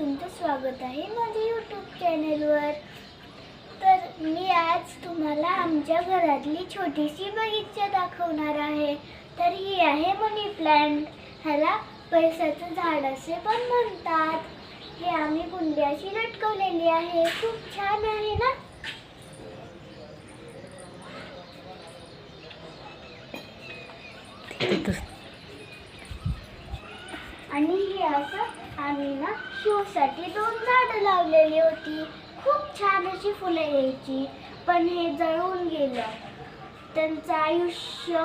तुमचं स्वागत आहे माझ्या यूट्यूब चॅनेलवर तर मी आज तुम्हाला आमच्या घरातली छोटीशी बगीचा दाखवणार आहे. तर ही आहे मनी प्लांट. ह्याला पैशाचं झाड असे पण म्हणतात. हे आम्ही कुंड्याशी लटकवलेली आहे. खूप छान आहे ना? आणि हे असं आम्ही ना शोसाठी दोन झाडं लावलेली होती. खूप छान अशी फुलं यायची पण हे जळून गेलं. त्यांचं आयुष्य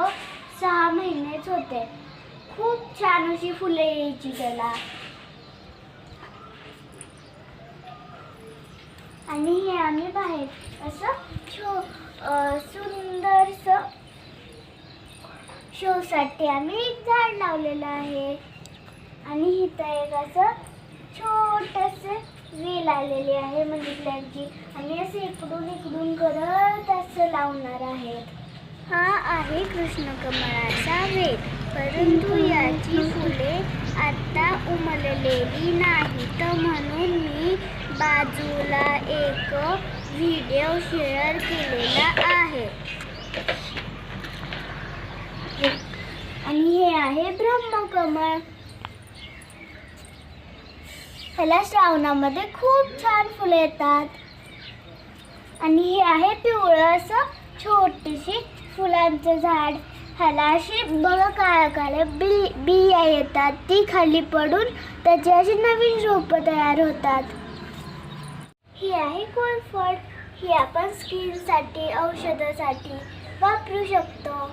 सहा महिनेच होते. खूप छान अशी फुलं यायची त्याला. आणि हे आम्ही बाहेर असं छो सुंदरसं शोसाठी आम्ही एक झाड लावलेलं आहे. आणि इथं एक असं छोटस वेल आलेली आहे मनी प्लॅन्टची आणि असं इकडून इकडून करत असं लावणार आहेत. हा आहे कृष्णकमळाचा वेल. परंतु याची फुले आता उमललेली नाही तर म्हणून मी बाजूला एक व्हिडिओ शेअर केलेला आहे. आणि हे आहे ब्रह्मकमळ ह्याला श्रावणामध्ये खूप छान फुलं येतात. आणि हे आहे पिवळं असं छोटीशी फुलांचं झाड. ह्याला अशी बघा काळ्या काळ्या बी बिया येतात. ती खाली पडून त्याची अशी नवीन रोपं तयार होतात. ही आहे कोरफड ही आपण स्किनसाठी औषधासाठी वापरू शकतो.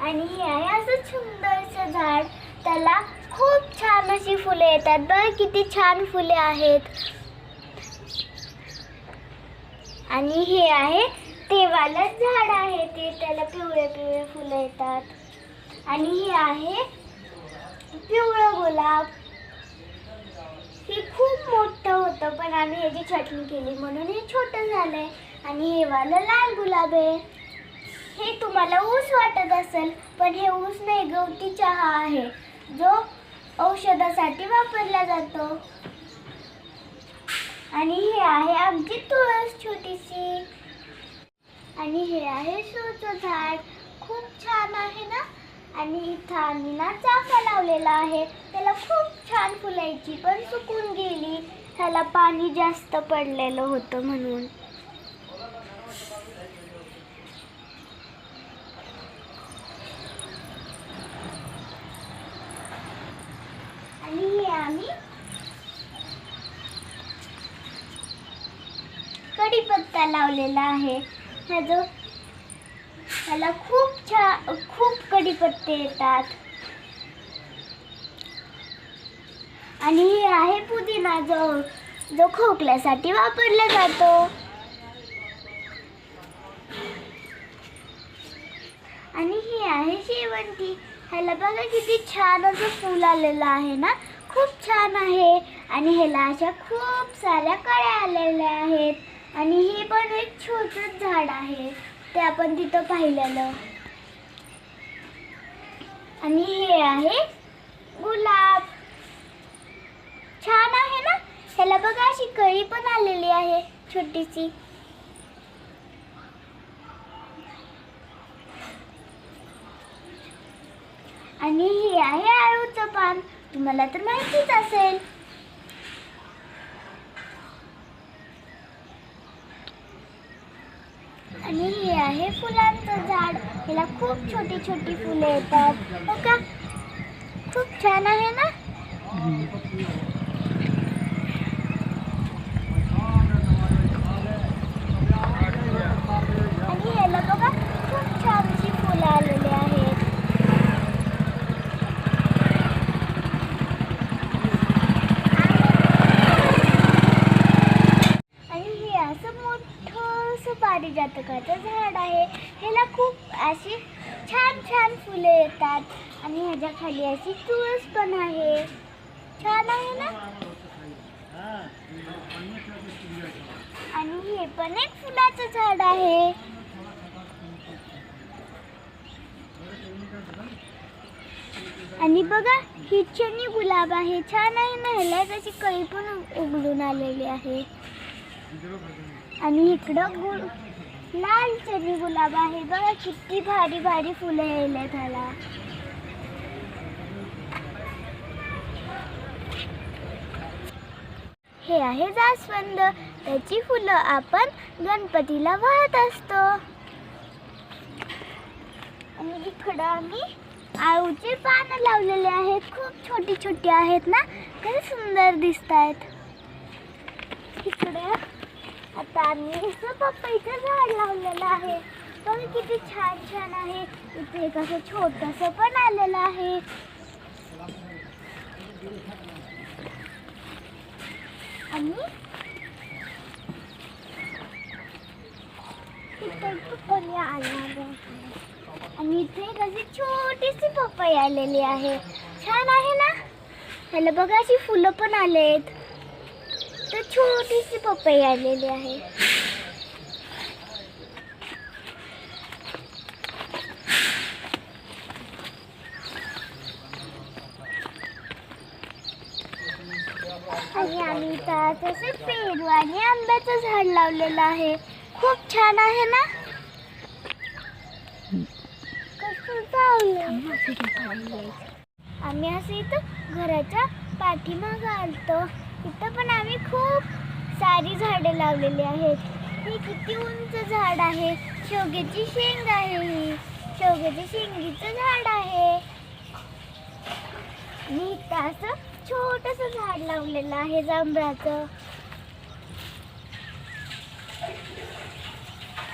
आणि हे आहे असं सुंदरसं झाड. त्याला खूप छान अशी फुले येतात. बघ किती छान फुले आहेत. आणि हे आहे तेवालंच झाड आहे. ते त्याला पिवळे पिवळे फुलं येतात. आणि हे आहे पिवळं गुलाब. हे खूप मोठं होतं पण आम्ही ह्याची छटणी केली म्हणून हे छोटं झालंय. आणि हे वालं लाल गुलाब आहे. हे तुम्हाला ऊस वाटत असेल पण हे ऊस नाही गवती चहा आहे. जो औषधासाठी वापरला जातो. आणि हे आहे आमची तुळस छोटीशी. आणि हे आहे शोचं झाड. खूप छान आहे ना? आणि इथं आम्ही ना चाफा लावलेला आहे. त्याला खूप छान फुलायची पण सुकून गेली. त्याला पाणी जास्त पडलेलं होतं म्हणून. आणि हे आम्ही. कढीपत्ता लावलेला आहे. ह्या जो ह्याला खूप छान खूप कढीपत्ते येतात. आणि हे आहे पुदिना जो जो खोकल्यासाठी वापरला जातो. आणि ही आहे शेवंती. ह्याला बघा किती छान असं फूल आलेलं आहे ना. खूप छान आहे. आणि ह्याला अशा खूप साऱ्या कळ्या आलेल्या आहेत. आणि हे पण एक छोटंच झाड आहे. ते आपण तिथं पाहिलेलं. आणि हे आहे गुलाब. छान आहे ना? ह्याला बघा अशी कळी पण आलेली आहे छोटीशी. आणि हे आहे आळूचं पान. तुम्हाला तर माहितीच असेल. आणि हे आहे फुलांचं झाड. याला खूप छोटी छोटी फुले येतात. हो का? खूप छान आहे ना आणि ह्याला बघा खूप छान अशी फुलं आलेली आहेत आणि हे असं मोठं पुस्तकाचं झाड आहे. ह्याला खूप अशी छान छान फुले येतात. आणि ह्याच्या खाली अशी तुळस पण आहे. छान आहे ना? आणि हे पण एक फुलाचं झाड आहे. आणि बघा ही चनी गुलाब आहे. छान आहे ना? ह्याला त्याची कळी पण उघडून आलेली आहे. आणि इकडं गुल लाल चनी गुलाब आहे बघा किती भारी भारी फुलं यायला त्याला हे आहे जास्वंद. त्याची फुलं आपण गणपतीला वाहत असतो. आणि इकडं आम्ही आळूचे पानं लावलेले आहेत. खूप छोटी छोटी आहेत ना. कसे सुंदर दिसत आहेत इकडे आता आम्ही असं पपईचं झाड लावलेलं आहे. बघ किती छान छान आहे. इथे एक असं छोटस पण आलेलं आहे. आणि इथे पपई आणि इथे एक अशी छोटीशी पपई आलेली आहे. छान आहे ना? ह्याला बघा अशी फुलं पण आलेत. तर छोटीशी पपई आलेली आहे. आणि आम्ही तर तसे पेरू आणि आंब्याचं झाड लावलेलं आहे. खूप छान आहे ना? कसं चाललं आम्ही असं इथं घराच्या पाठीमागं आलतो. इथं पण आम्ही खूप सारी झाडे लावलेली आहेत. ही किती उंच झाड आहे? शेवग्याची शेंग आहे ही. शेवग्याच्या शेंगीचं झाड आहे. मी इथं असं छोटस झाड लावलेलं आहे जांभळाचं.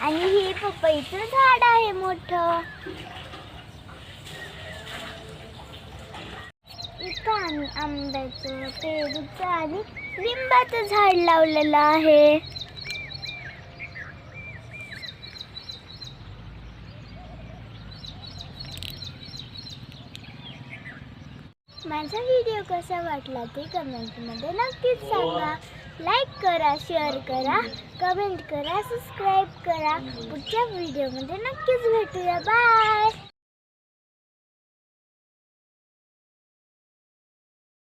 आणि हे पपईचं झाड आहे मोठं. इथं आम्ही आंब्याचं पेरूचं आणि लिंबाचं झाड लावलेलं आहे. माझा व्हिडिओ कसा वाटला ते कमेंटमध्ये नक्कीच सांगा. लाईक करा शेअर करा कमेंट करा सबस्क्राईब करा. पुढच्या व्हिडिओमध्ये नक्कीच भेटूया. बाय